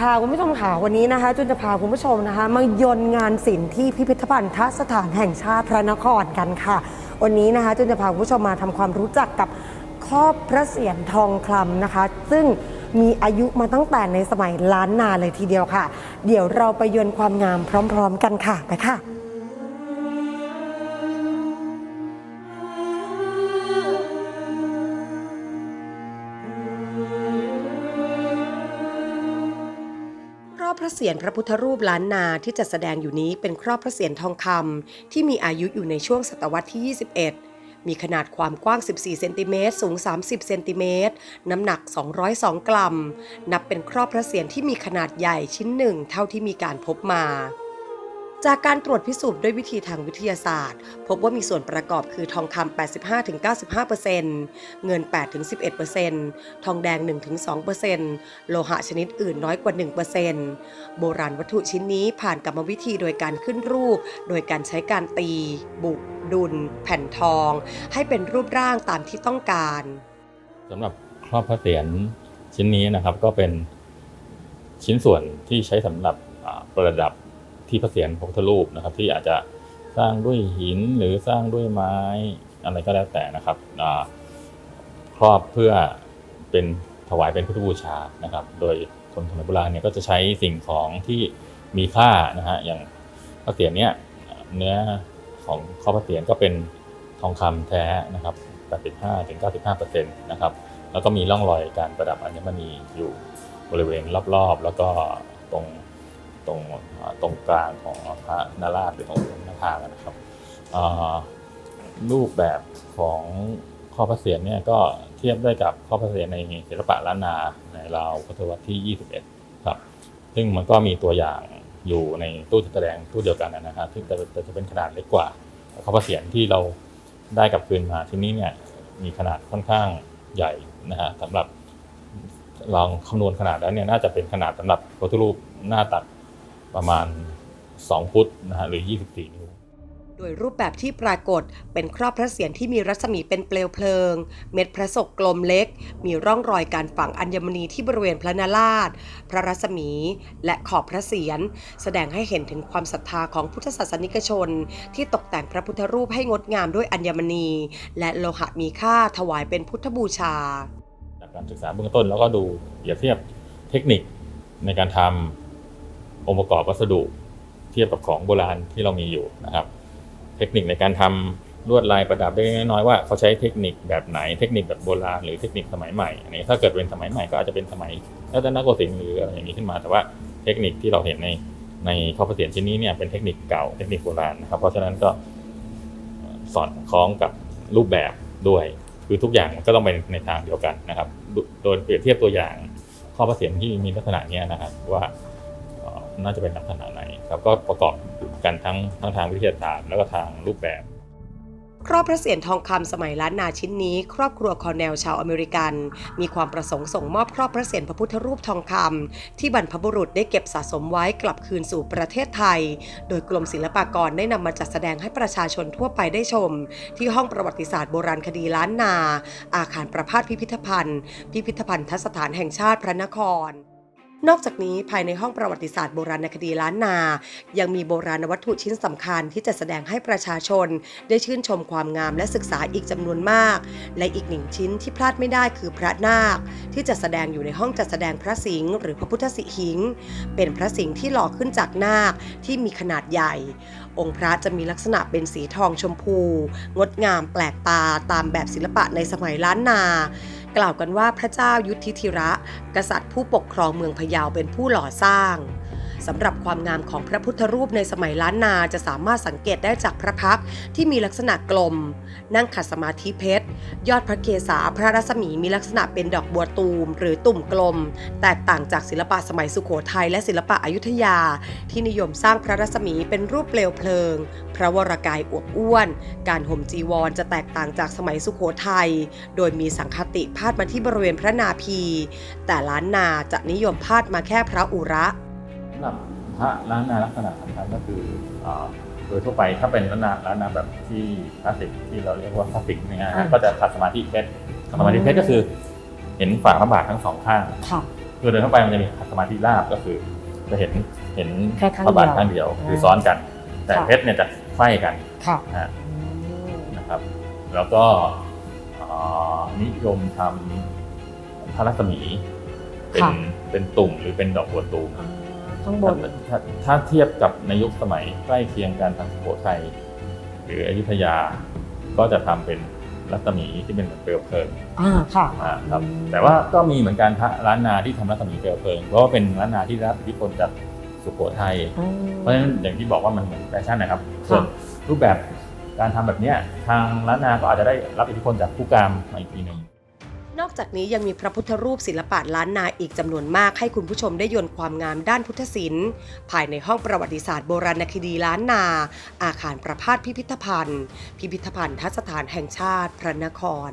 ค่ะคุณผู้ชมค่ะวันนี้นะคะ จุนจะพาคุณผู้ชมนะคะ มายนงานศิลป์ที่พิพิธภัณฑ์ทสถานแห่งชาติพระนครกันค่ะ วันนี้นะคะ จุนจะพาคุณผู้ชมมาทำความรู้จักกับครอบพระเศียรทองคำนะคะ ซึ่งมีอายุมาตั้งแต่ในสมัยล้านนาเลยทีเดียวค่ะ เดี๋ยวเราไปยนความงามพร้อม ๆ กันค่ะไปค่ะ เศียรพระพุทธรูปล้านนาที่จะแสดงอยู่นี้เป็นครอบพระเศียรทองคำที่มีอายุอยู่ในช่วงศตวรรษที่ 21 มีขนาดความกว้าง 14 เซนติเมตร สูง 30 เซนติเมตร น้ำหนัก 202 กรัม นับเป็นครอบพระเศียรที่มีขนาดใหญ่ชิ้นหนึ่งเท่าที่มีการพบมา จากการตรวจพิสูจน์ด้วยวิธีทางวิทยาศาสตร์ พบว่ามีส่วนประกอบคือทองคำ 85-95%เงิน 8-11%ทองแดง 1-2%โลหะชนิดอื่นน้อยกว่า 1%โบราณวัตถุชิ้นนี้ผ่านกรรมวิธีโดยการขึ้นรูป โดยการใช้การตี บุก ดุล แผ่นทอง ให้เป็นรูปร่างตามที่ต้องการสำหรับครอบพระเศียรชิ้นนี้นะครับก็เป็นชิ้นส่วนที่ใช้สำหรับประดับ ที่พระเศียรพระพุทธรูปนะครับ ที่อาจจะสร้างด้วยหินหรือสร้างด้วยไม้อะไรก็แล้วแต่นะครับครอบเพื่อเป็นถวายเป็นพุทธบูชานะครับ โดยคนสมัยโบราณเนี่ยก็จะใช้สิ่งของที่มีค่านะฮะอย่างพระเศียรเนี่ยเนื้อของครอพระเศียรก็เป็นทองคำแท้นะครับ 85-95%นะครับ แล้วก็มีร่องรอยการประดับอัญมณีอยู่บริเวณรอบๆ แล้วก็ตรง ตรงตรงกลางของพระนาราชหรือของหน้าผากนะครับรูปแบบของข้อพระเศียรเนี่ยก็เทียบได้กับข้อพระเศียรในศิลปะล้านนาในราวพุทธวรรษที่ 21 ครับ ซึ่งมันก็มีตัวอย่างอยู่ในตู้แสดงตู้เดียวกันนะฮะซึ่งแต่จะเป็นขนาดเล็กกว่าข้อพระเศียรที่เราได้กลับคืนมาที่นี้เนี่ยมีขนาดค่อนข้างใหญ่นะฮะสำหรับลองคำนวณขนาดแล้วเนี่ยน่าจะเป็นขนาดสำหรับพระพุทธรูปหน้าตัก ประมาณ 2 ฟุตนะฮะหรือ 24 นิ้ว โดยรูปแบบที่ปรากฏเป็นครอบพระเศียรที่มีรัศมีเป็นเปลวเพลิง เม็ดพระศกกลมเล็ก มีร่องรอยการฝังอัญมณีที่บริเวณพระนาราชพระรัศมี และขอบพระเศียรแสดงให้เห็นถึงความศรัทธาของพุทธศาสนิกชน ที่ตกแต่งพระพุทธรูปให้งดงามด้วยอัญมณี และโลหะมีค่าถวายเป็นพุทธบูชา จากการศึกษาเบื้องต้นแล้วก็ดูเปรียบเทียบเทคนิคในการทำ องค์ประกอบวัสดุเทียบกับของโบราณที่เรามีอยู่นะครับ เทคนิคในการทำลวดลายประดับเล็กๆน้อยว่าเขาใช้เทคนิคแบบไหนเทคนิคแบบโบราณหรือเทคนิคสมัยใหม่อันนี้ถ้าเกิดเป็นสมัยใหม่ก็อาจจะเป็นสมัยรัตนโกสินทร์หรืออะไรอย่างนี้ขึ้นมา แต่ว่าเทคนิคที่เราเห็นในในข้อประเสียนชิ้นนี้เนี่ยเป็นเทคนิคเก่าเทคนิคโบราณนะครับ เพราะฉะนั้นก็สอดคล้องกับรูปแบบด้วยคือทุกอย่างก็ต้องไปในทางเดียวกันนะครับ โดยเปรียบเทียบตัวอย่างข้อประเสียนที่มีลักษณะนี้นะครับว่า น่าจะเป็นลักษณะไหนครับก็ประกอบกันทั้งทั้งทางวิทยาศาสตร์แล้วก็ทางรูปแบบ ครอบพระเศียรทองคำสมัยล้านนาชิ้นนี้ ครอบครัวคอร์เนลชาวอเมริกัน มีความประสงค์ส่งมอบครอบพระเศียรพระพุทธรูปทองคำที่บรรพบุรุษได้เก็บสะสมไว้กลับคืนสู่ประเทศไทย โดยกรมศิลปากรได้นำมาจัดแสดงให้ประชาชนทั่วไปได้ชม ที่ห้องประวัติศาสตร์โบราณคดีล้านนา อาคารประพาสพิพิธภัณฑ์ พิพิธภัณฑสถานแห่งชาติพระนคร นอกจากนี้ภายในห้องประวัติศาสตร์โบราณคดีล้านนา ยังมีโบราณวัตถุชิ้นสำคัญที่จะแสดงให้ประชาชน ได้ชื่นชมความงามและศึกษาอีกจำนวนมาก และอีกหนึ่งชิ้นที่พลาดไม่ได้คือพระนาค ที่จะแสดงอยู่ในห้องจัดแสดงพระสิงห์หรือพระพุทธสิหิง เป็นพระสิงห์ที่หล่อขึ้นจากนาคที่มีขนาดใหญ่ องค์พระจะมีลักษณะเป็นสีทองชมพู งดงามแปลกตาตามแบบศิลปะในสมัยล้านนา กล่าวกันว่าพระเจ้ายุทธิธิระ กษัตริย์ผู้ปกครองเมืองพะเยาเป็นผู้หล่อสร้าง สำหรับความงามของพระพุทธรูปในสมัยล้านนาจะสามารถสังเกตได้จากพระพักที่มีลักษณะกลม นั่งขัดสมาธิเพชร ยอดพระเกศาพระรัศมีมีลักษณะเป็นดอกบัวตูม หรือตุ่มกลม แตกต่างจากศิลปะสมัยสุโขทัยและศิลปะอยุธยา ที่นิยมสร้างพระรัศมีเป็นรูปเปลวเพลิง พระวรากายอวบอ้วน การห่มจีวรจะแตกต่างจากสมัยสุโขทัยโดยมีสังคติพาดมาที่บริเวณพระนาภีแต่ล้านนาจะนิยมพาดมาแค่พระอุระำหรับพระล้านนาลักษณะสำคัญก็คืออ่าโดยทั่วไปถ้าเป็นล้านนาล้านนาแบบที่คลาสสิกที่เราเรียกว่าคลาสสิกเนี่ยฮะอ่าก็จะขัดสมาธิเพชรขัดสมาธิเพชรก็คือเห็นฝ่าพระบาททั้งสองข้างค่ะคือเดินเข้าไปมันจะมีสมาธิราบก็คือ จะเห็นเห็นแค่ข้างพระบาทเดียวข้างเดียวอ่าคือซ้อนกัน แต่ค่ะเพชรเนี่ยจะไขว้กันค่ะอ่าอืมนะครับ แล้วก็เอ่อนิยมทำพระรัศมี เป็นเป็นตุ่มหรือเป็นดอกบัวตูมอ่า ข้างบนถ้าถ้าเทียบกับในยุคสมัยใกล้เคียงกันทางสุโขทัยหรืออยุธยาก็จะทำเป็นรัศมีที่เป็นเหมือนเปลวเพลิงอ่าค่ะอ่าครับอืมแต่ว่าก็มีเหมือนกันพระล้านนาที่ทำรัศมีเปลวเพลิงเพราะว่าเป็นล้านนาที่ได้รับอิทธิพลจากสุโขทัยอืมเพราะฉะนั้นอย่างที่บอกว่ามันเหมือนแฟชั่นนะครับส่วนรูปแบบการทำแบบเนี้ยทางล้านนาก็อาจจะได้รับอิทธิพลจากผู้กามมาอีกทีหนึ่งน อกจากนี้ยังมีพระพุทธรูปศิลปะล้านนาอีกจำนวนมากให้คุณผู้ชมได้ยนความงามด้านพุทธศิลป์ ภายในห้องประวัติศาสตร์โบราณคดีล้านนา อาคารประพาสพิพิธภัณฑ์ พิพิธภัณฑ์ทัศถานแห่งชาติพระนคร